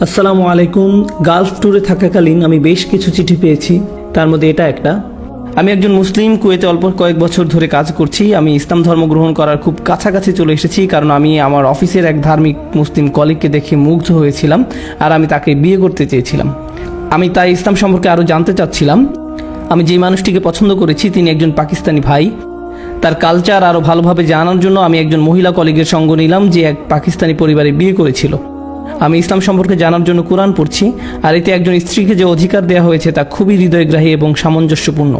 আসসালামু আলাইকুম। গালফ ট্যুরে থাকাকালীন আমি বেশ কিছু চিঠি পেয়েছি। তার মধ্যে এটা একটা। আমি একজন মুসলিম, কুয়েতে অল্প কয়েক বছর ধরে কাজ করছি। আমি ইসলাম ধর্ম গ্রহণ করার খুব কাছাকাছি চলে এসেছি কারণ আমি আমার অফিসের এক ধার্মিক মুসলিম কলিগকে দেখে মুগ্ধ হয়েছিলাম আর আমি তাকে বিয়ে করতে চেয়েছিলাম। আমি তাই ইসলাম সম্পর্কে আরও জানতে চাচ্ছিলাম। আমি যে মানুষটিকে পছন্দ করেছি, তিনি একজন পাকিস্তানি ভাই। তার কালচার আরও ভালোভাবে জানার জন্য আমি একজন মহিলা কলিগের সঙ্গ নিলাম, যে এক পাকিস্তানি পরিবারে বিয়ে করেছিল। আমি ইসলাম সম্পর্কে জানার জন্য কোরআন পড়ছি, আর এতে একজন স্ত্রীকে যে অধিকার দেওয়া হয়েছে তা খুবই হৃদয়গ্রাহী এবং সামঞ্জস্যপূর্ণ।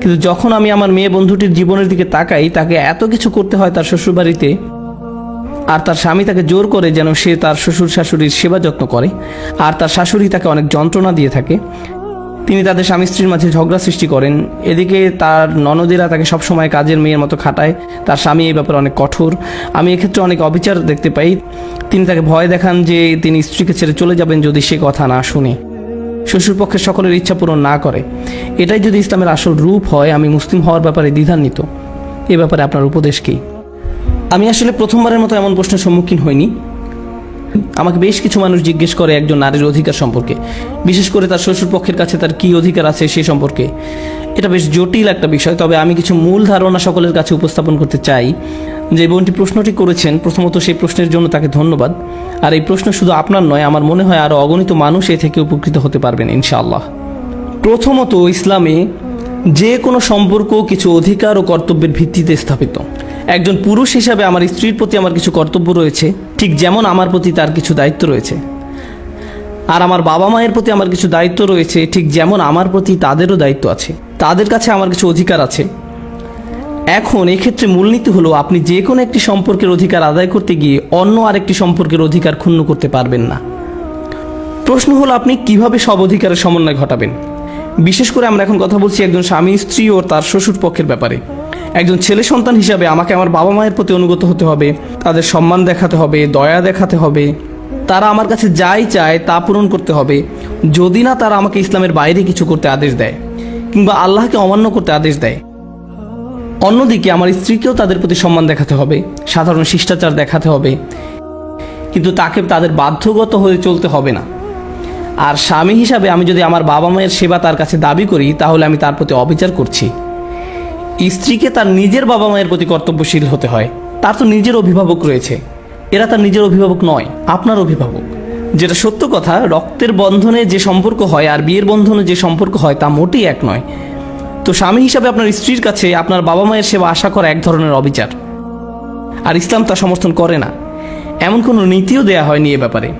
কিন্তু যখন আমি আমার মেয়ে বন্ধুটির জীবনের দিকে তাকাই, তাকে এত কিছু করতে হয় তার শ্বশুরবাড়িতে, আর তার স্বামী তাকে জোর করে যেন সে তার শ্বশুর শাশুড়ির সেবা যত্ন করে, আর তার শাশুড়ি তাকে অনেক যন্ত্রণা দিয়ে থাকে তিনি তাদের স্বামী স্ত্রীর মাঝে ঝগড়া সৃষ্টি করেন। এদিকে তার ননদেরা তাকে সবসময় কাজের মেয়ের মতো খাটায়। তার স্বামী এই ব্যাপারে অনেক কঠোর। আমি এক্ষেত্রে অনেক অবিচার দেখতে পাই। তিনি তাকে ভয় দেখান যে তিনি স্ত্রীকে ছেড়ে চলে যাবেন যদি সে কথা না শুনে। শ্বশুরপক্ষের সকলের ইচ্ছা পূরণ না করে। এটাই যদি ইসলামের আসল রূপ হয়, আমি মুসলিম হওয়ার ব্যাপারে দ্বিধান্বিত। এ ব্যাপারে আপনার উপদেশ কি? আমি আসলে প্রথমবারের মতো এমন প্রশ্নের সম্মুখীন হইনি। আমাকে বেশ কিছু মানুষ জিজ্ঞেস করে একজন নারীর অধিকার সম্পর্কে। বিশেষ করে তার শ্বশুর পক্ষের কাছে তার কি অধিকার আছে সে সম্পর্কে। এটা বেশ জটিল একটা বিষয়, তবে আমি কিছু মূল ধারণা সকলের কাছে উপস্থাপন করতে চাই। যে বোনটি প্রশ্নটি করেছেন, প্রথমত সেই প্রশ্নের জন্য তাকে ধন্যবাদ। আর এই প্রশ্ন শুধু আপনার নয়, আমার মনে হয় আরও অগণিত মানুষ এ থেকে উপকৃত হতে পারবেন, ইনশাআল্লাহ। প্রথমত, ইসলামে যে কোনো সম্পর্ক কিছু অধিকার ও কর্তব্যের ভিত্তিতে স্থাপিত। একজন পুরুষ হিসাবে আমার স্ত্রীর প্রতি আমার কিছু কর্তব্য রয়েছে, ঠিক যেমন আমার প্রতি তার কিছু দায়িত্ব রয়েছে। আর আমার বাবা মায়ের প্রতি আমার কিছু দায়িত্ব রয়েছে, ঠিক যেমন আমার প্রতি তাদেরও দায়িত্ব আছে, তাদের কাছে আমার কিছু অধিকার আছে। এখন এক্ষেত্রে মূলনীতি হলো, আপনি যে কোনো একটি সম্পর্কের অধিকার আদায় করতে গিয়ে অন্য আরেকটি সম্পর্কের অধিকার ক্ষুণ্ণ করতে পারবেন না। প্রশ্ন হলো, আপনি কীভাবে সব অধিকারের সমন্বয় ঘটাবেন? বিশেষ করে আমরা এখন কথা বলছি একজন স্বামী, স্ত্রী ও তার শ্বশুর পক্ষের ব্যাপারে। একজন ছেলে সন্তান হিসাবে আমাকে আমার বাবা মায়ের প্রতি অনুগত হতে হবে, তাদের সম্মান দেখাতে হবে, দয়া দেখাতে হবে। তারা আমার কাছে যাই চায় তা পূরণ করতে হবে। যদি না তারা আমাকে ইসলামের বাইরে কিছু করতে আদেশ দেয়, কিংবা আল্লাহকে অমান্য করতে আদেশ দেয়, অন্যদিকে আমার স্ত্রীকেও তাদের প্রতি সম্মান দেখাতে হবে, সাধারণ শিষ্টাচার দেখাতে হবে। কিন্তু তাকে তাদের বাধ্যগত হয়ে চলতে হবে না। আর স্বামী হিসাবে আমি যদি আমার বাবা মায়ের সেবা তার কাছে দাবি করি, তাহলে আমি তার প্রতি অবিচার করছি। স্ত্রীকে তার নিজের বাবা মায়ের প্রতি কর্তব্যশীল হতে হয়। তার তো নিজের অভিভাবক রয়েছে। এরা তার নিজের অভিভাবক নয়, আপনার অভিভাবক। যেটা সত্য কথা, রক্তের বন্ধনে যে সম্পর্ক হয় আর বিয়ের বন্ধনে যে সম্পর্ক হয়, তা মোটেই এক নয়। তো স্বামী হিসাবে আপনার স্ত্রীর কাছে আপনার বাবা মায়ের সেবা আশা করা এক ধরনের অবিচার। আর ইসলাম তা সমর্থন করে না। এমন কোনো নীতিও দেয়া হয়নি এ ব্যাপারে।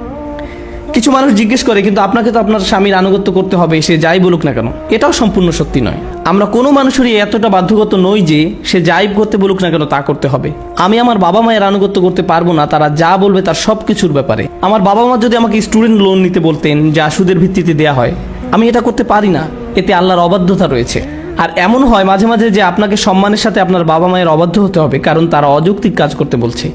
কিছু মানুষ জিজ্ঞেস করে, কিন্তু আপনাকে তো আপনার স্বামীর আনুগত্য করতে হবে, সে যাই বলুক না কেন। এটাও সম্পূর্ণ সত্যি নয়। আমরা কোনো মানুষেরই এতটা বাধ্যগত নই যে, সে যাই করতে বলুক না কেন, তা করতে হবে। আমি আমার বাবা মায়ের আনুগত্য করতে পারব না, তারা যা বলবে তার সব কিছুর ব্যাপারে। আমার বাবা মা যদি আমাকে স্টুডেন্ট লোন নিতে বলতেন, যা সুদের ভিত্তিতে দেয়া হয়, আমি এটা করতে পারি না। এতে আল্লাহর অবাধ্যতা রয়েছে। আর এমন হয় মাঝে মাঝে যে আপনাকে সম্মানের সাথে আপনার বাবা মায়ের অবাধ্য হতে হবে, কারণ তারা অযৌক্তিক কাজ করতে বলছে।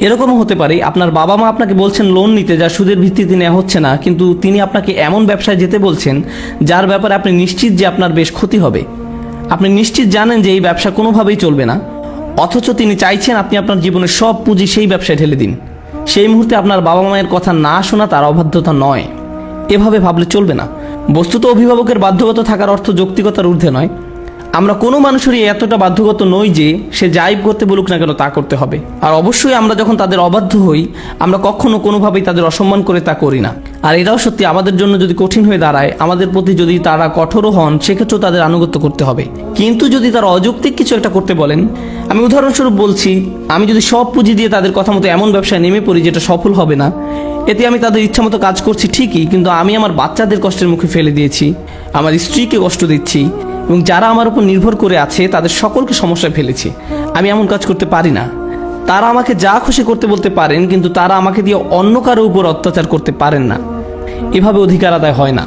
এরকমও হতে পারে, আপনার বাবা মা আপনাকে বলছেন লোন নিতে যা সুদের ভিত্তিতে নেওয়া হচ্ছে না, কিন্তু তিনি আপনাকে এমন ব্যবসায় যেতে বলছেন, যার ব্যাপারে আপনি নিশ্চিত যে আপনার বেশ ক্ষতি হবে। আপনি নিশ্চিত জানেন যে এই ব্যবসা কোনোভাবেই চলবে না, অথচ তিনি চাইছেন আপনি আপনার জীবনের সব পুঁজি সেই ব্যবসায় ঢেলে দিন। সেই মুহূর্তে আপনার বাবা মায়ের কথা না শোনা তার অবাধ্যতা নয়। এভাবে ভাবলে চলবে না। বস্তুত অভিভাবকের বাধ্যগত থাকার অর্থ যৌক্তিকতার ঊর্ধ্বে নয়। আমরা কোনো মানুষেরই এতটা বাধ্যগত নই যে সে যাই করতে বলুক না কেন তা করতে হবে। আর অবশ্যই আমরা যখন তাদের অবাধ্য হই, আমরা কখনো কোনোভাবেই তাদের অসম্মান করে তা করি না। আর এটাও সত্যি, আমাদের জন্য যদি কঠিন হয়ে দাঁড়ায়, আমাদের প্রতি যদি তারা কঠোরও হন, সেক্ষেত্রেও তাদের আনুগত্য করতে হবে। কিন্তু যদি তারা অযৌক্তিক কিছু একটা করতে বলেন, আমি উদাহরণস্বরূপ বলছি, আমি যদি সব পুঁজি দিয়ে তাদের কথা মতো এমন ব্যবসায় নেমে পড়ি যেটা সফল হবে না, এতে আমি তাদের ইচ্ছা মতো কাজ করছি ঠিকই, কিন্তু আমি আমার বাচ্চাদের কষ্টের মুখে ফেলে দিয়েছি, আমার স্ত্রীকে কষ্ট দিচ্ছি এবং যারা আমার উপর নির্ভর করে আছে, তাদের সকলকে সমস্যায় ফেলেছি। আমি এমন কাজ করতে পারি না। তারা আমাকে যা খুশি করতে বলতে পারেন, কিন্তু তারা আমাকে দিয়ে অন্য কারও উপর অত্যাচার করতে পারেন না। এভাবে অধিকার আদায় হয় না।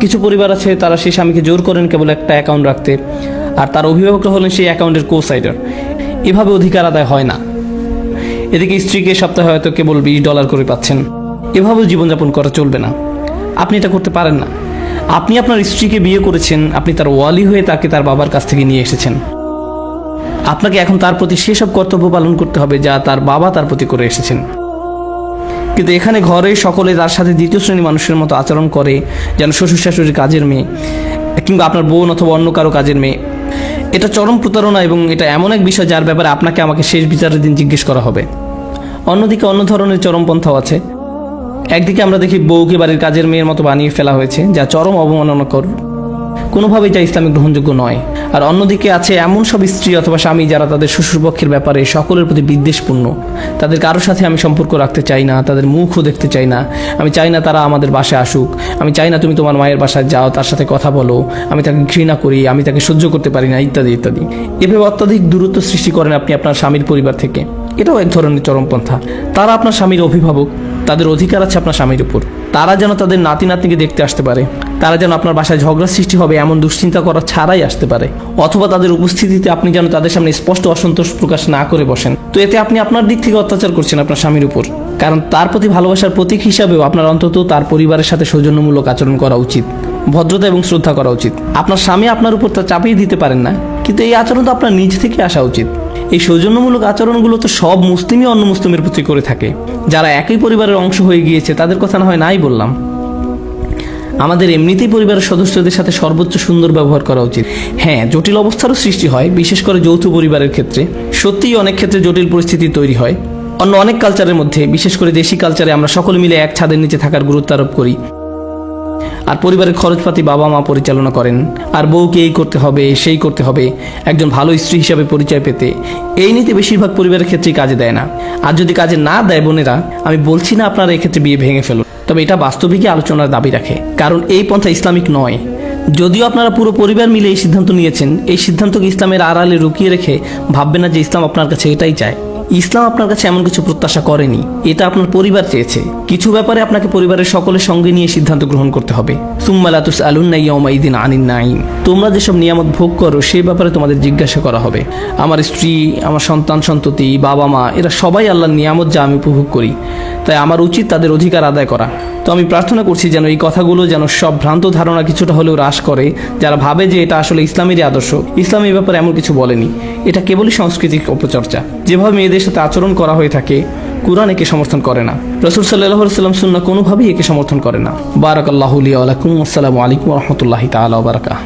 কিছু পরিবার আছে, তারা সেই স্বামীকে জোর করেন কেবল একটা অ্যাকাউন্ট রাখতে, আর তার অভিভাবকরা হলেন সেই অ্যাকাউন্টের কো সাইডার এভাবে অধিকার আদায় হয় না। এদিকে স্ত্রীকে সপ্তাহে হয়তো কেবল বিশ ডলার করে পাচ্ছেন। এভাবেও জীবনযাপন করা চলবে না। আপনি এটা করতে পারেন না। আপনি আপনার স্ত্রীকে বিয়ে করেছেন, আপনি তার ওয়ালি হয়ে তাকে তার বাবার কাছ থেকে নিয়ে এসেছেন। আপনাকে এখন তার প্রতি সেসব কর্তব্য পালন করতে হবে যা তার বাবা তার প্রতি করে এসেছেন। কিন্তু এখানে ঘরে সকলে তার সাথে দ্বিতীয় শ্রেণির মানুষের মতো আচরণ করে, যেন শ্বশুর শাশুড়ির কাজের মেয়ে, কিংবা আপনার বোন অথবা অন্য কারও কাজের মেয়ে। এটা চরম প্রতারণা এবং এটা এমন এক বিষয় যার ব্যাপারে আপনাকে আমাকে শেষ বিচারের দিন জিজ্ঞেস করা হবে। অন্যদিকে অন্য ধরনের চরমপন্থাও আছে। একদিকে আমরা দেখি বউকে বাড়ির কাজের মেয়ের মতো বানিয়ে ফেলা হয়েছে, যা চরম অবমাননাকর। কোনোভাবেই যা ইসলামিক গ্রহণযোগ্য নয়। আর অন্যদিকে আছে এমন সব স্ত্রী অথবা স্বামী যারা তাদের শ্বশুরপক্ষের ব্যাপারে সকলের প্রতি বিদ্বেষপূর্ণ। তাদের কারোর সাথে আমি সম্পর্ক রাখতে চাই না, তাদের মুখও দেখতে চাই না। আমি চাই না তারা আমাদের বাসায় আসুক। আমি চাই না তুমি তোমার মায়ের বাসায় যাও, তার সাথে কথা বলো। আমি তাকে ঘৃণা করি, আমি তাকে সহ্য করতে পারি না, ইত্যাদি ইত্যাদি। এভাবে অত্যাধিক দূরত্ব সৃষ্টি করেন আপনি আপনার স্বামীর পরিবার থেকে। এটাও এক ধরনের চরমপন্থা তারা আপনার স্বামীর অভিভাবক। তাদের অধিকার আছে আপনার স্বামীর উপর। তারা যেন তাদের নাতি নাতনিকে দেখতে আসতে পারে। তারা যেন আপনার বাসায় ঝগড়া সৃষ্টি হবে এমন দুশ্চিন্তা করা ছাড়াই আসতে পারে। অথবা তাদের উপস্থিতিতে আপনি যেন তাদের সামনে স্পষ্ট অসন্তোষ প্রকাশ না করে বসেন। তো এতে আপনি আপনার দিক থেকে অত্যাচার করছেন আপনার স্বামীর উপর। কারণ তার প্রতি ভালোবাসার প্রতীক হিসাবেও আপনার অন্তত তার পরিবারের সাথে সৌজন্যমূলক আচরণ করা উচিত। ভদ্রতা এবং শ্রদ্ধা করা উচিত। আপনার স্বামী আপনার উপর তা চাপিয়ে দিতে পারেন না। কিন্তু এই আচরণ তো আপনার নিজ থেকে আসা উচিত। এই সৌজন্যমূলক আচরণগুলো তো সব মুসলিমই অন্য মুসলিমের প্রতি করে থাকে। যারা একই পরিবারের অংশ হয়ে গিয়েছে, তাদের কথা না হয় নাই বললাম। আমাদের এমনিতেই পরিবারের সদস্যদের সাথে সর্বোচ্চ সুন্দর ব্যবহার করা উচিত। হ্যাঁ জটিল অবস্থারও সৃষ্টি হয়, বিশেষ করে যৌথ পরিবারের ক্ষেত্রে। সত্যিই অনেক ক্ষেত্রে জটিল পরিস্থিতি তৈরি হয়। অন্য অনেক কালচারের মধ্যে, বিশেষ করে দেশি কালচারে আমরা সকলে মিলে এক ছাদের নিচে থাকার গুরুত্ব আরোপ করি। আর পরিবারের খরচপাতি বাবা মা পরিচালনা করেন। আর বউকে এই করতে হবে, সেই করতে হবে। একজন ভালো স্ত্রী হিসাবে পরিচয় পেতে। এই নীতি বেশিরভাগ পরিবারের ক্ষেত্রেই কাজে দেয় না। আর যদি কাজে না দেয় বোনেরা, আমি বলছি না আপনারা এক্ষেত্রে বিয়ে ভেঙে ফেলুন। তবে এটা বাস্তবিকই আলোচনার দাবি রাখে। কারণ এই পন্থা ইসলামিক নয়। যদিও আপনারা পুরো পরিবার মিলে এই সিদ্ধান্ত নিয়েছেন, এই সিদ্ধান্তকে ইসলামের আড়ালে রুকিয়ে রেখে ভাববেন না যে ইসলাম আপনার কাছে এটাই চায়। ইসলাম আপনার কাছে এমন কিছু প্রত্যাশা করেনি, এটা আপনার পরিবার চেয়েছে। কিছু ব্যাপারে আপনাকে পরিবারের সকলের সঙ্গে নিয়ে সিদ্ধান্ত গ্রহণ করতে হবে। তোমরা যেসব নিয়ামত ভোগ করো, সে ব্যাপারে তোমাদের জিজ্ঞাসা করা হবে। আমার স্ত্রী, আমার সন্তান সন্ততি বাবা মা এরা সবাই আল্লাহর নিয়ামত যা আমি উপভোগ করি। তাই আমার উচিত তাদের অধিকার আদায় করা। তো আমি প্রার্থনা করছি যেন এই কথাগুলো যেন সব ভ্রান্ত ধারণা কিছুটা হলেও হ্রাস করে, যারা ভাবে যে এটা আসলে ইসলামেরই আদর্শ। ইসলাম এই ব্যাপারে এমন কিছু বলেনি। এটা কেবলই সাংস্কৃতিক অপচর্চা। যেভাবে মেয়েদের সাথে আচরণ করা হয়ে থাকে, কুরআন একে সমর্থন করে না। রসুল সাল্লাহ সাল্লাম সুন্না কোনোভাবেই একে সমর্থন করে না। বারাক আল্লাহ আলাইকুম আসসালামু আলাইকুম রহমতুল্লাহি তালা বারাকাহ